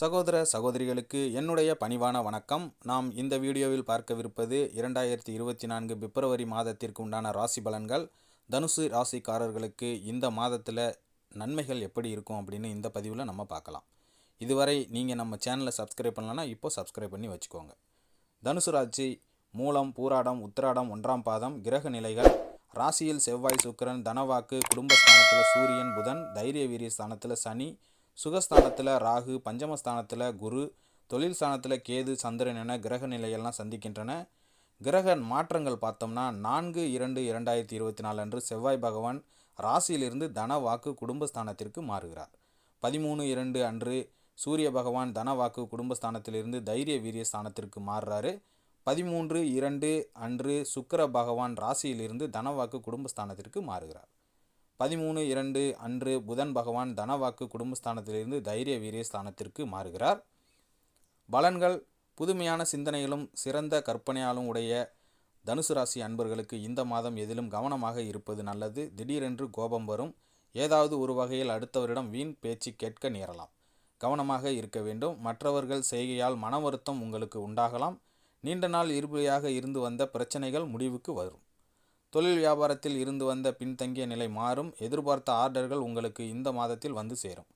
சகோதர சகோதரிகளுக்கு என்னுடைய பணிவான வணக்கம். நாம் இந்த வீடியோவில் பார்க்கவிருப்பது இரண்டாயிரத்தி இருபத்தி நான்கு பிப்ரவரி மாதத்திற்கு உண்டான ராசி பலன்கள். தனுசு ராசிக்காரர்களுக்கு இந்த மாதத்தில் நன்மைகள் எப்படி இருக்கும் அப்படின்னு இந்த பதிவில் நம்ம பார்க்கலாம். இதுவரை நீங்கள் நம்ம சேனலை சப்ஸ்கிரைப் பண்ணலன்னா இப்போ சப்ஸ்கிரைப் பண்ணி வச்சுக்கோங்க. தனுசு ராசி மூலம் பூராடம் உத்திராடம் ஒன்றாம் பாதம் கிரக நிலைகள். ராசியில் செவ்வாய் சுக்கிரன் தனவாக்கு குடும்பஸ்தானத்தில் சூரியன் புதன் தைரிய வீரிய ஸ்தானத்தில் சனி சுகஸ்தானத்தில் ராகு பஞ்சமஸ்தானத்தில் குரு தொழில் ஸ்தானத்தில் கேது சந்திரன் என கிரக நிலையெல்லாம் சந்திக்கின்றன. கிரக மாற்றங்கள் பார்த்தோம்னா நான்கு இரண்டு இரண்டாயிரத்தி இருபத்தி நாலு அன்று செவ்வாய் பகவான் ராசியிலிருந்து தனவாக்கு குடும்பஸ்தானத்திற்கு மாறுகிறார். பதிமூணு இரண்டு அன்று சூரிய பகவான் தனவாக்கு குடும்பஸ்தானத்திலிருந்து தைரிய வீரிய ஸ்தானத்திற்கு மாறுறாரு. பதிமூன்று இரண்டு அன்று சுக்கர பகவான் ராசியிலிருந்து தனவாக்கு குடும்பஸ்தானத்திற்கு மாறுகிறார். பதிமூணு இரண்டு அன்று புதன் பகவான் தனவாக்கு குடும்பஸ்தானத்திலிருந்து தைரிய வீரிய ஸ்தானத்திற்கு மாறுகிறார். பலன்கள் புதுமையான சிந்தனைகளும் சிறந்த கற்பனையாலும் உடைய தனுசு ராசி அன்பர்களுக்கு இந்த மாதம் எதிலும் கவனமாக இருப்பது நல்லது. திடீரென்று கோபம் வரும். ஏதாவது ஒரு வகையில் அடுத்தவரிடம் வீண் பேச்சு கேட்க நேரலாம். கவனமாக இருக்க வேண்டும். மற்றவர்கள் செய்கையால் மன வருத்தம் உங்களுக்கு உண்டாகலாம். நீண்ட நாள் இருபடியாக இருந்து வந்த பிரச்சனைகள் முடிவுக்கு வரும். தொழில் வியாபாரத்தில் இருந்து வந்த பின்தங்கிய நிலை மாறும். எதிர்பார்த்த ஆர்டர்கள் உங்களுக்கு இந்த மாதத்தில் வந்து சேரும்.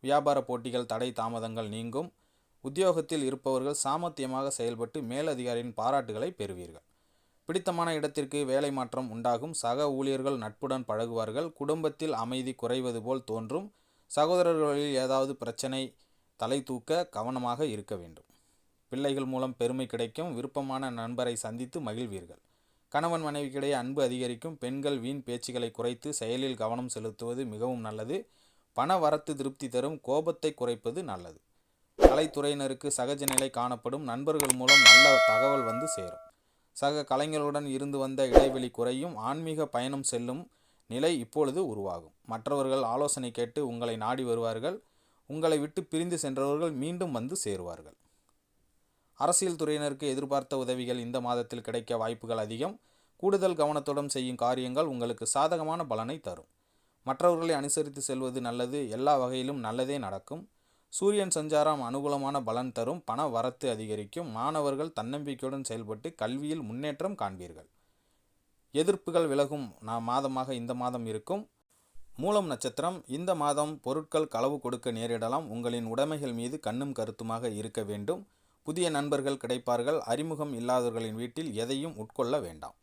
வியாபார போட்டிகள் தடை தாமதங்கள் நீங்கும். உத்தியோகத்தில் இருப்பவர்கள் சாமர்த்தியமாக செயல்பட்டு மேலதிகாரியின் பாராட்டுகளை பெறுவீர்கள். பிடித்தமான இடத்திற்கு வேலை மாற்றம் உண்டாகும். சக ஊழியர்கள் நட்புடன் பழகுவார்கள். குடும்பத்தில் அமைதி குறைவது போல் தோன்றும். சகோதரர்களில் ஏதாவது பிரச்சனை தலை தூக்க கவனமாக இருக்க வேண்டும். பிள்ளைகள் மூலம் பெருமை கிடைக்கும். விருப்பமான நண்பரை சந்தித்து மகிழ்வீர்கள். கணவன் மனைவிக்கிடையே அன்பு அதிகரிக்கும். பெண்கள் வீண் பேச்சுகளை குறைத்து செயலில் கவனம் செலுத்துவது மிகவும் நல்லது. பண வரத்து திருப்தி தரும். கோபத்தை குறைப்பது நல்லது. கலைத்துறையினருக்கு சகஜ நிலை காணப்படும். நண்பர்கள் மூலம் நல்ல தகவல் வந்து சேரும். சக கலைஞர்களுடன் இருந்து வந்த இடைவெளி குறையும். ஆன்மீக பயணம் செல்லும் நிலை இப்பொழுது உருவாகும். மற்றவர்கள் ஆலோசனை கேட்டு உங்களை நாடி வருவார்கள். உங்களை விட்டு பிரிந்து சென்றவர்கள் மீண்டும் வந்து சேருவார்கள். அரசியல் துறையினருக்கு எதிர்பார்த்த உதவிகள் இந்த மாதத்தில் கிடைக்க வாய்ப்புகள் அதிகம். கூடுதல் கவனத்துடன் செய்யும் காரியங்கள் உங்களுக்கு சாதகமான பலனை தரும். மற்றவர்களை அனுசரித்து செல்வது நல்லது. எல்லா வகையிலும் நல்லதே நடக்கும். சூரியன் சஞ்சாரம் அனுகூலமான பலன் தரும். பண வரத்து அதிகரிக்கும். மாணவர்கள் தன்னம்பிக்கையுடன் செயல்பட்டு கல்வியில் முன்னேற்றம் காண்பீர்கள். எதிர்ப்புகள் விலகும் நான் மாதமாக இந்த மாதம் இருக்கும். மூலம் நட்சத்திரம் இந்த மாதம் பொருட்கள் களவு கொடுக்க நேரிடலாம். உங்களின் உடைமைகள் மீது கண்ணும் கருத்துமாக இருக்க வேண்டும். புதிய நண்பர்கள் கிடைப்பார்கள். அறிமுகம் இல்லாதவர்களின் வீட்டில் எதையும் உட்கொள்ள வேண்டாம்.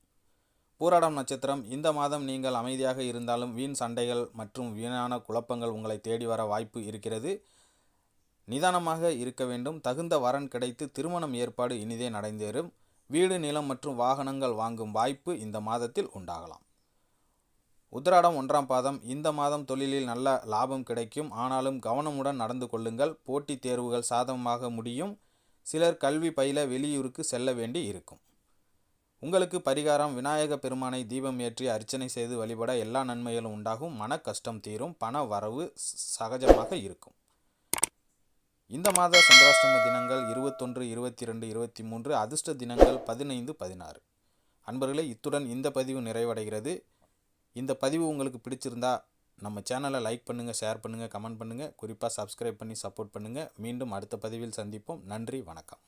பூராடம் நட்சத்திரம் இந்த மாதம் நீங்கள் அமைதியாக இருந்தாலும் வீண் சண்டைகள் மற்றும் வீணான குழப்பங்கள் உங்களை தேடி வர வாய்ப்பு இருக்கிறது. நிதானமாக இருக்க வேண்டும். தகுந்த வரன் கிடைத்து திருமணம் ஏற்பாடு இனிதே நடந்தேறும். வீடு நிலம் மற்றும் வாகனங்கள் வாங்கும் வாய்ப்பு இந்த மாதத்தில் உண்டாகலாம். உத்திராடம் ஒன்றாம் பாதம். இந்த மாதம் தொழிலில் நல்ல லாபம் கிடைக்கும். ஆனாலும் கவனமுடன் நடந்து கொள்ளுங்கள். போட்டித் தேர்வுகள் சாதகமாக முடியும். சிலர் கல்வி பயில வெளியூருக்கு செல்ல வேண்டி இருக்கும். உங்களுக்கு பரிகாரம் விநாயக பெருமானை தீபம் ஏற்றி அர்ச்சனை செய்து வழிபட எல்லா நன்மைகளும் உண்டாகும். மன கஷ்டம் தீரும் பண வரவு சகஜமாக இருக்கும். இந்த மாத சந்திராஷ்டம தினங்கள் இருபத்தொன்று இருபத்தி ரெண்டு இருபத்தி மூன்று அதிர்ஷ்ட தினங்கள் பதினைந்து பதினாறு. அன்பர்களே இத்துடன் இந்த பதிவு நிறைவடைகிறது. இந்த பதிவு உங்களுக்கு பிடிச்சிருந்தா நம்ம சேனலை லைக் பண்ணுங்கள் ஷேர் பண்ணுங்கள் கமெண்ட் பண்ணுங்கள் குறிப்பாக சப்ஸ்கிரைப் பண்ணி சப்போர்ட் பண்ணுங்கள் மீண்டும் அடுத்த பதிவில் சந்திப்போம். நன்றி வணக்கம்.